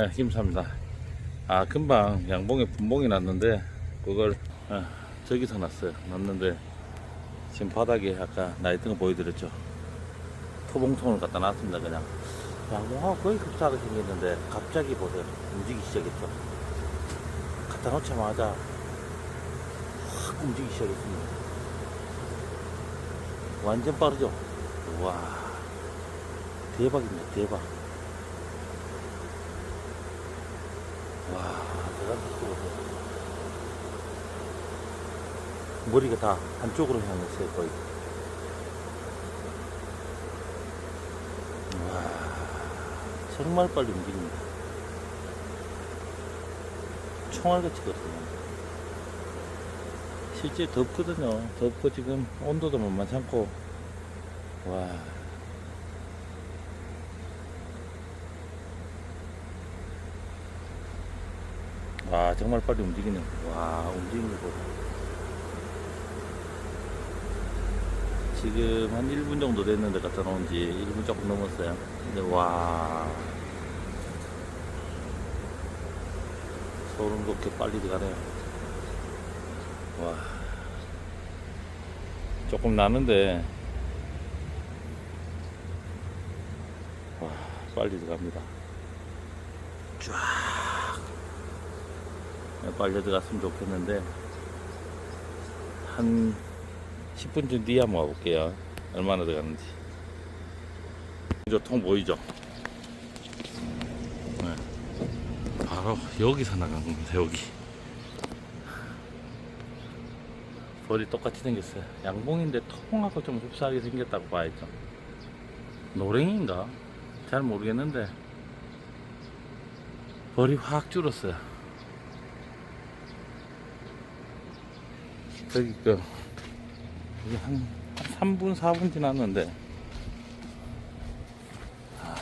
네, 힘삽니다. 아, 금방 양봉에 분봉이 났는데, 그걸, 아, 저기서 났어요. 났는데, 지금 바닥에 아까 나 있던 거 보여드렸죠. 토봉통을 갖다 놨습니다, 그냥. 양봉하고 거의 흡사하게 생겼는데, 갑자기 보세요. 움직이기 시작했죠. 갖다 놓자마자, 확 움직이기 시작했습니다. 완전 빠르죠? 와 대박입니다, 대박. 머리가 다 한쪽으로 향했어요, 거의. 와, 정말 빨리 움직입니다. 총알같이 걷어요. 실제 덥거든요. 덥고 지금 온도도 만만치 않고, 와. 와 정말 빨리 움직이네 와 움직이는 거. 보다 지금 한 1분 정도 됐는데 갖다 놓은 지 1분 조금 넘었어요. 근데 와. 소름 돋게 빨리 들어가네요. 와. 조금 나는데. 와 빨리 들어갑니다. 쫙 빨려 들어갔으면 좋겠는데 한 10분 쯤 뒤에 한번 와볼게요. 얼마나 들어갔는지. 저통 보이죠? 네. 바로 여기서 나간 겁니다 여기. 벌이 똑같이 생겼어요. 양봉인데 통하고 좀 흡사하게 생겼다고 봐야죠. 노랭인가? 잘 모르겠는데 벌이 확 줄었어요 저기 그 이게 한, 한 3분 4분 지났는데. 아,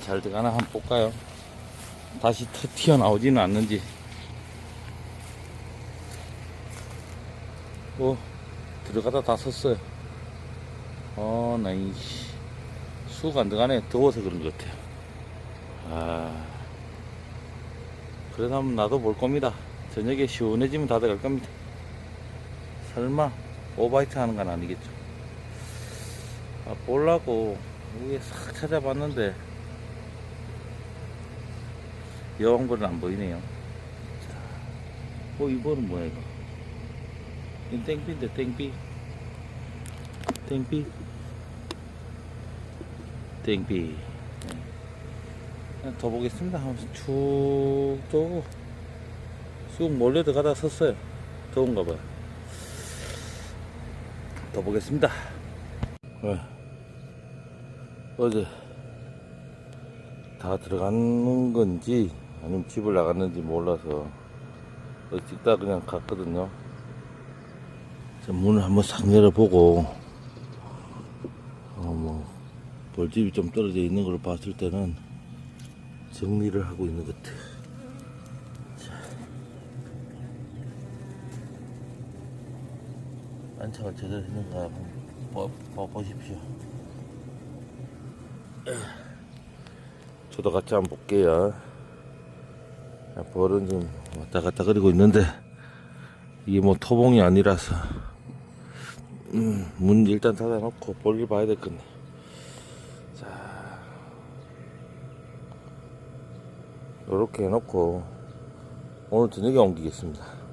잘 들어가나 한번 볼까요? 다시 튀- 튀어나오지는 않는지. 어 들어가다 다 섰어요. 어 나이 수가 안 들어가네. 더워서 그런 것 같아요. 아 그래도 한번 나도 볼 겁니다. 저녁에 시원해지면 다 들어갈 겁니다 설마 오바이트 하는 건 아니겠죠. 아, 보려고 위에 싹 찾아봤는데 여왕벌은 안 보이네요. 자, 어 이거는 뭐야 이거? 이 땡비인데 땡비, 땡비, 땡비. 네. 더 보겠습니다. 하면서 쭉쭉 쑥 몰래 들어가다 섰어요. 더운가 봐요. 더 보겠습니다. 네. 어제 다 들어가는 건지 아니면 집을 나갔는지 몰라서 어, 찍다 그냥 갔거든요. 저 문을 한번 싹 열어보고 어, 뭐 벌집이 좀 떨어져 있는 걸 봤을 때는 정리를 하고 있는 것 같아. 안착을 제대로 했는가 봐, 봐, 보십시오. 저도 같이 한번 볼게요. 자, 벌은 좀 왔다 갔다 그리고 있는데 이게 뭐 토봉이 아니라서 음, 문 일단 닫아놓고 볼일 봐야 되겠네. 자, 이렇게 해놓고 오늘 저녁에 옮기겠습니다.